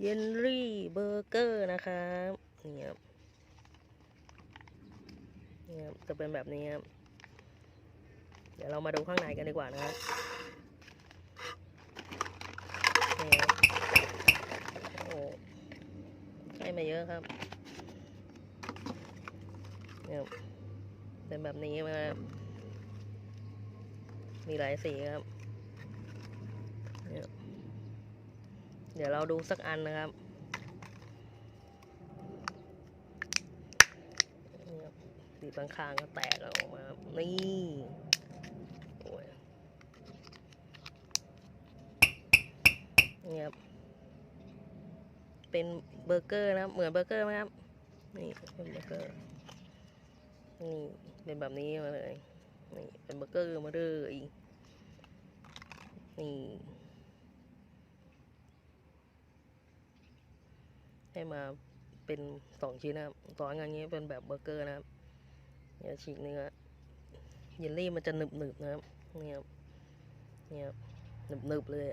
เยนรี่เบอร์เกอร์นะครับนี่ครับนี่ครับจะเป็นแบบนี้ครับเดี๋ยวเรามาดูข้างในกันดีกว่านะครับนี่ครับโอ้ให้มาเยอะครับนี่ครับเป็นแบบนี้นะครับมีหลายสีครับเนี่ย เดี๋ยวเราดูสักอันนะครับนี่ครับสีข้างก็แตกออกมา นี่โอ้ยนี่ครับ เป็นเบอร์เกอร์นะครับ เหมือนเบอร์เกอร์ไหมครับ นี่เป็นเบอร์เกอร์ นี่เป็นแบบนี้มาเลย นี่เป็นเบอร์เกอร์มาเลยนี่ ให้มาเป็นสองชิ้นนะครับสองอย่างนี้เป็นแบบเบอร์เกอร์นะครับเดี๋ยฉีกเนื้อเยลลี่มันจะหนึบหนึบๆนะครับเนี่ครับนี่ครับหนึบหนึบๆเลย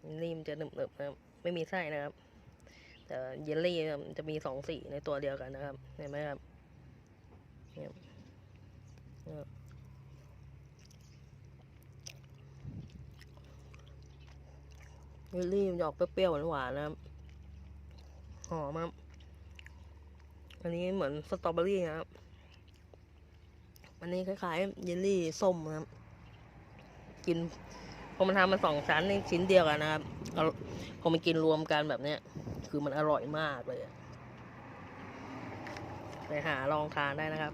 เยลลี่มันจะหนึบหนึบๆนะครับไม่มีไส้นะครับ แต่เยลลี่มันจะมีสองสีในตัวเดียวกันนะครับเห็นไหมครับเนี่ย เยลลี่มันจะออกเปรี้ยวๆหวานๆนะครับหอมครับอันนี้เหมือนสตรอเบอรี่นะครับอันนี้คล้ายๆเยลลี่ส้มนะครับ กินพอมันทำมาสองชั้นในชิ้นเดียวกันนะครับเอาพอมันกินรวมกันแบบเนี้ย คือมันอร่อยมากเลยไปหาลองทานได้นะครับ